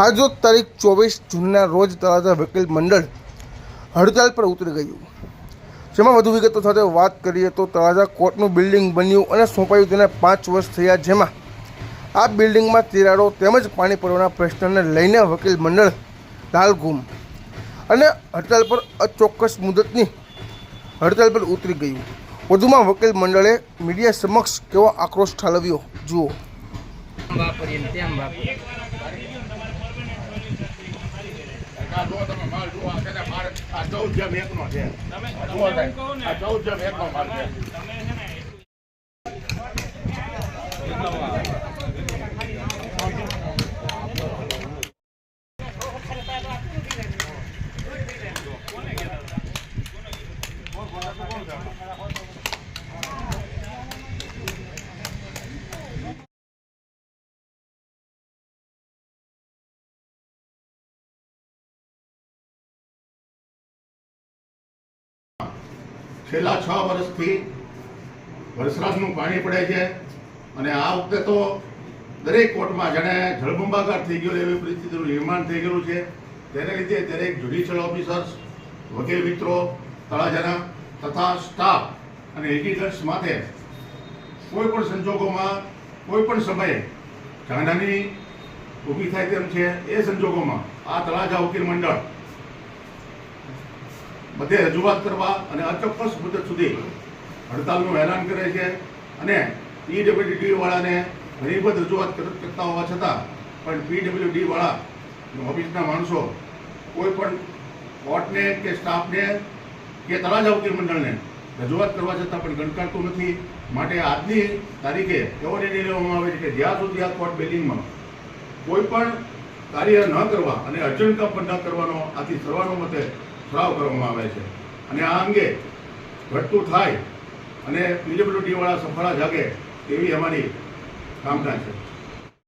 આજનો તારીખ ચોવીસ જૂનના રોજ તળાજા વકીલ મંડળ હડતાલ પર ઉતરી ગયું. જેમાં વધુ વિગતો સાથે વાત કરીએ તો તળાજા કોર્ટનું બિલ્ડિંગ બન્યું અને સોંપાયું તેને પાંચ વર્ષ થયા, જેમાં આ બિલ્ડિંગમાં તિરાડો તેમજ પાણી પરવાના પ્રશ્નને લઈને વકીલ મંડળ લાલઘૂમ અને હડતાલ પર અચોક્કસ મુદતની હડતાલ પર ઉતરી ગયું. વધુમાં વકીલ મંડળે મીડિયા સમક્ષ કેવો આક્રોશ ઠાલવ્યો? જુઓ. આ જો તમે માલ જુઓ, આ ને આ ચૌદ જેમ એકનો છે. આ ચૌદ જેમ એકનો માલ છે. છેલ્લા છ વર્ષથી વરસાદનું પાણી પડે છે. અને આ વખતે તો દરેક કોર્ટમાં જાણે જળબંબાકાર થઈ ગયો એવી પરિસ્થિતિનું નિર્માણ થઈ ગયેલું છે. તેને લીધે દરેક જ્યુડિશિયલ ઓફિસર્સ વકીલ મિત્રો, તળાજાના તથા સ્ટાફ અને એડિટર્સ માટે કોઈ પણ સંજોગોમાં કોઈ પણ સમયે જાનહાની ઊભી થાય તેમ છે. એ સંજોગોમાં આ તળાજા વકીલ મંડળ બધે રજૂઆત કરવા અને અચોક્કસ મુદત સુધી હડતાલનું એલાન કરે છે અને પીડબ્લ્યુડી વાળાને ઘણી બધી રજૂઆત કર- કરતા હોવા છતાં પણ પીડબ્લ્યુડી વાળા ઓફિસના માણસો કોઈ પણ કોર્ટને કે સ્ટાફને કે તળાજા વકીલ મંડળને રજૂઆત કરવા છતાં પણ ગણકારતું નથી. માટે આજની તારીખે એવો નિર્ણય લેવામાં આવે છે કે જ્યાં સુધી આ કોર્ટ બિલ્ડિંગમાં કોઈ પણ કાર્ય ન કરવા અને અર્જન્ટ કામ પણ ન કરવાનો આથી સર્વાનુમતે ઠરાવ કરવામાં આવે છે. અને આ અંગે ઘટતું થાય અને પીડબ્લ્યુડી વાળા સફળા જાગે એવી અમારી કામના છે.